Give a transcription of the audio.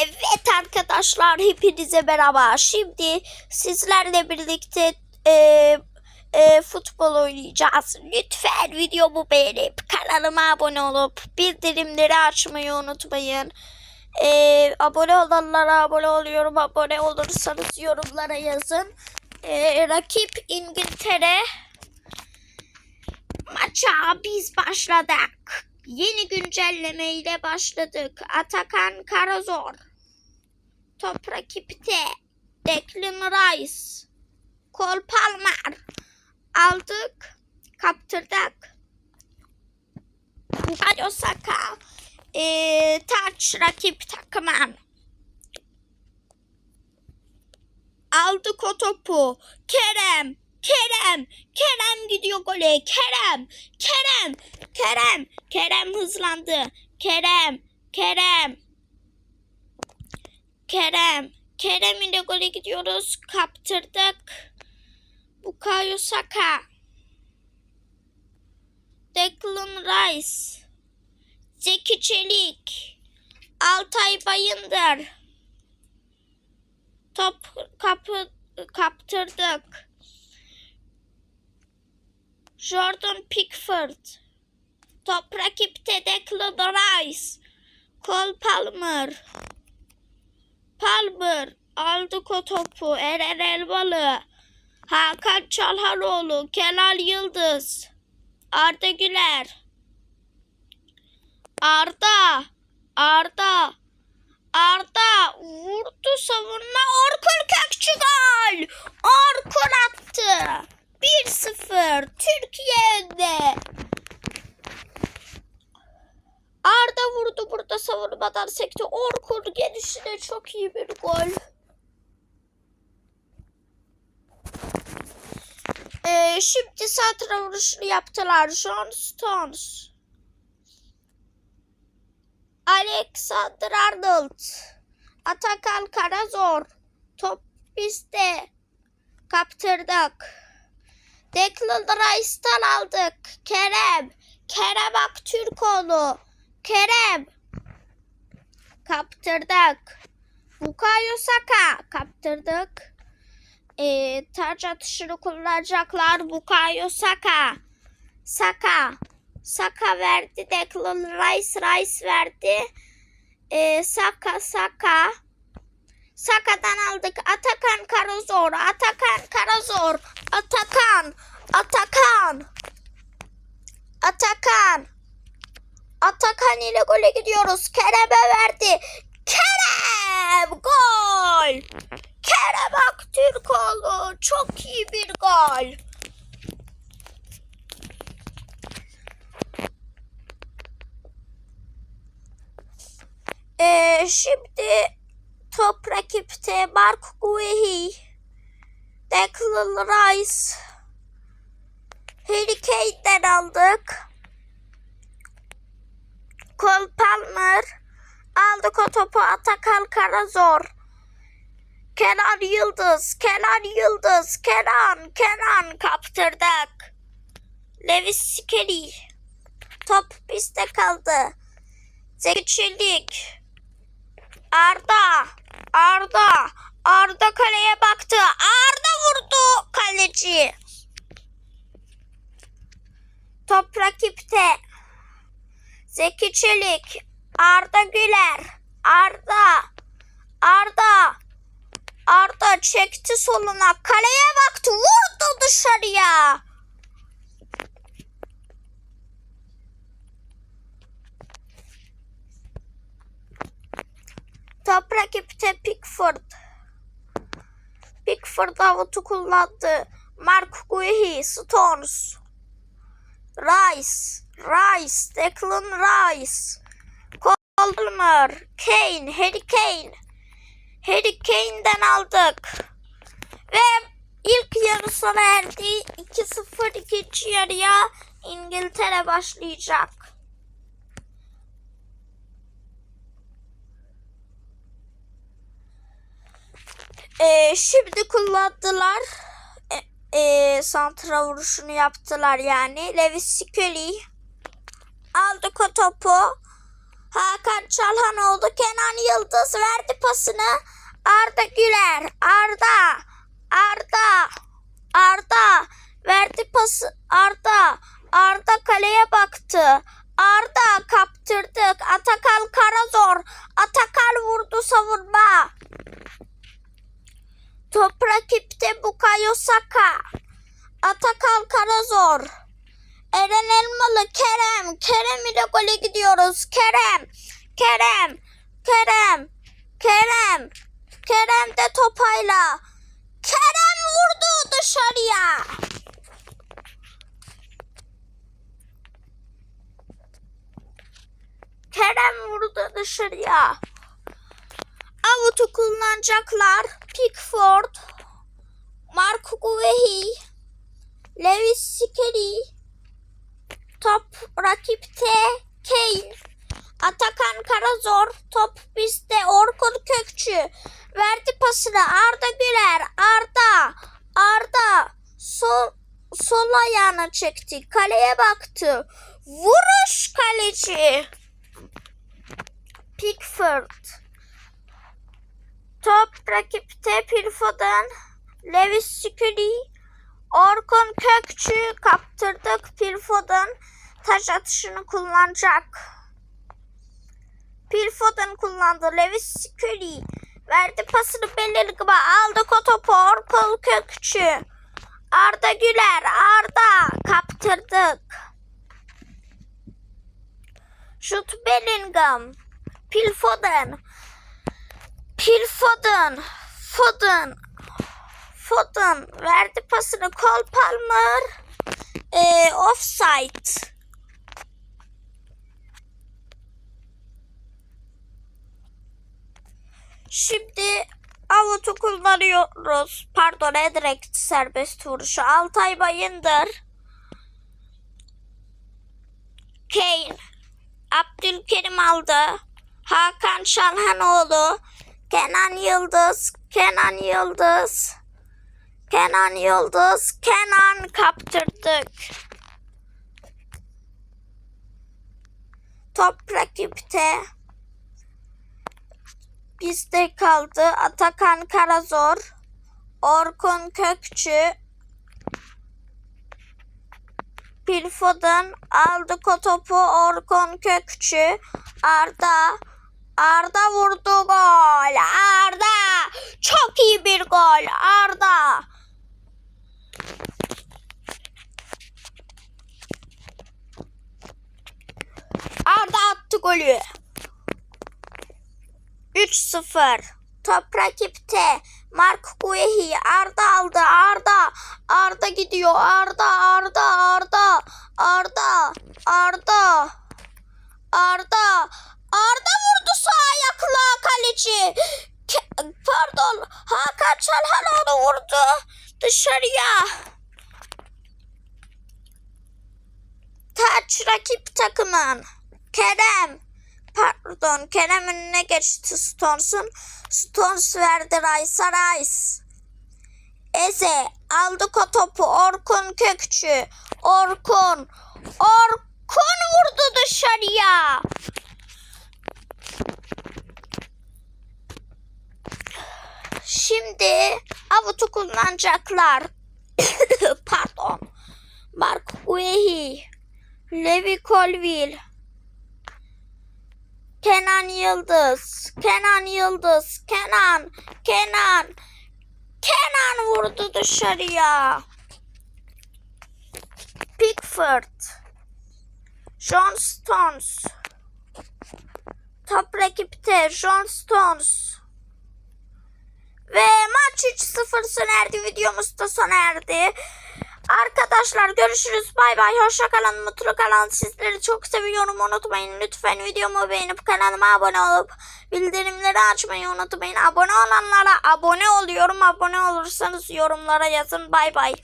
Evet arkadaşlar hepinize merhaba. Şimdi sizlerle birlikte e, e, futbol oynayacağız. Lütfen videomu beğenip kanalıma abone olup bildirimleri açmayı unutmayın. E, abone olanlara abone oluyorum. Abone olursanız yorumlara yazın. E, rakip İngiltere. Maça biz başladık. Yeni güncelleme ile başladık. Atakan Karazor. Top rakipte. Declan Rice. Cole Palmer. Aldık. Kaptırdık. Bukayo Saka. Ee, taç rakip takımın. Aldık o topu. Kerem. Kerem. Kerem gidiyor gole. Kerem. Kerem. Kerem. Kerem hızlandı. Kerem. Kerem. Kerem. Kerem ile gole gidiyoruz. Kaptırdık. Bukayo Saka. Declan Rice. Zeki Çelik. Altay Bayındır. Top kapı, kaptırdık. Jordan Pickford. Top rakipte Declan Rice. Cole Palmer. Palmer. Aldık o topu. Eren Elmalı. Hakan Çalhanoğlu. Kenan Yıldız. Arda Güler. Arda. Arda. Arda vurdu savunma Orkun Kökçü gol. Orkun attı. 1-0 Türkiye önde. Arda vurdu burada sekti. Orkun gelişine çok iyi bir gol. Ee, şimdi santra vuruşunu yaptılar. John Stones. Alexander Arnold. Atakan Karazor. Top bizde. Kaptırdık. Declan Rice'tan aldık. Kerem. Kerem Aktürkoğlu. Kerem. Kaptırdık. Bukayo Saka. Kaptırdık. Ee, taç atışını kullanacaklar. Bukayo Saka. Saka. Saka verdi. Declan Rice. Rice verdi. Ee, Saka. Saka. Saka'dan aldık. Atakan Karazor. Atakan Karazor. Atakan. Atakan. Atakan. Atakan ile gole gidiyoruz. Kerem'e verdi. Kerem! Gol! Kerem Aktürkoğlu. Çok iyi bir gol. Ee, şimdi top rakipte Mark Guehi, Declan Rice, Harry Kane'den aldık. Cole Palmer, aldık o topu Atakan Karazor. Kenan Yıldız, Kenan Yıldız, Kenan, Kenan kaptırdık. Lewis Skelly, top bizde kaldı. Zeki Arda, Arda, Arda kaleye baktı. Arda vurdu kaleci. Top rakipte. Zeki Çelik, Arda Güler, Arda, Arda, Arda çekti soluna. Kaleye baktı. Vurdu dışarıya. Top rakipte Pickford. Pickford avutu kullandı. Mark Guehi, Stones. Rice, Rice, Declan Rice. Palmer, Kane, Harry Kane. Harry Kane'den aldık. Ve ilk yarı sona erdi. 2-0 ikinci yarıya İngiltere başlayacak. Ee, şimdi kullandılar. Ee, e, santra vuruşunu yaptılar yani. Lewis Skelly aldık o topu. Hakan Çalhanoğlu, Kenan Yıldız verdi pasını. Arda Güler, Arda, Arda, Arda verdi pası Arda. Arda kaleye baktı. Arda kaptırdık. Atakal Karazor. Atakal vurdu savunma. Top rakipte Bukayo Saka. Atakal Karazor. Eren Elmalı Kerem. Kerem ile gole gidiyoruz. Kerem. Kerem. Kerem. Kerem. Kerem de topayla. Kerem vurdu dışarıya. Kerem vurdu dışarıya. Avutu kullanacaklar. Pickford. Marco Guehi. Lewis Skelly. Top rakipte Kane. Atakan Karazor. Top bizde Orkun Kökçü. Verdi pasını Arda Güler. Arda. Arda. Sol, sol ayağına çekti. Kaleye baktı. Vuruş kaleci. Pickford. Top rakipte Pilfoden. Lewis Skelly. Orkun Kökçü kaptırdık Pilfoden. Taş atışını kullanacak. Pilfoden kullandı. Lewis Skelly. Verdi pasını Belirgim'e aldı topu Orkun Kökçü. Arda Güler. Arda kaptırdık. Şut Bellingham. Phil Foden. Phil Foden. Foden. Foden verdi pasını Cole Palmer. Ee, offside. Şimdi avutu kullanıyoruz. Pardon, direkt serbest vuruşu. Altay Bayındır. Kane. Abdülkerim aldı. Hakan Şalhanoğlu. Kenan Yıldız. Kenan Yıldız. Kenan Yıldız. Kenan kaptırdık. Top rakipte. Bizde kaldı. Atakan Karazor. Orkun Kökçü. Pilfoden aldı o topu Orkun Kökçü. Arda Arda vurdu gol. Arda çok iyi bir gol. Arda Arda attı golü. 3-0. Top rakipte. Mark Guehi. Arda aldı. Arda. Arda gidiyor. Arda. Arda. Arda. Arda. Arda. Arda. Arda vurdu sağ ayakla kaleci. Pardon. Hakan Çalhanoğlu vurdu. Dışarıya. Taç rakip takımın. Kerem. Pardon Kerem önüne geçti Stones'un. Stones verdi Rice'a Rice. Eze aldı o topu Orkun Kökçü. Orkun. Orkun vurdu dışarıya. Şimdi avutu kullanacaklar. Pardon. Mark Guehi. Levi Colville. Kenan Yıldız. Kenan Yıldız. Kenan. Kenan. Kenan vurdu dışarıya. Pickford. John Stones. Top rakipte John Stones. Ve maç 3-0 sona erdi. Videomuz da sona erdi. Arkadaşlar görüşürüz. Bay bay. Hoşça kalın. Mutlu kalın. Sizleri çok seviyorum. Unutmayın. Lütfen videomu beğenip kanalıma abone olup bildirimleri açmayı unutmayın. Abone olanlara abone oluyorum. Abone olursanız yorumlara yazın. Bay bay.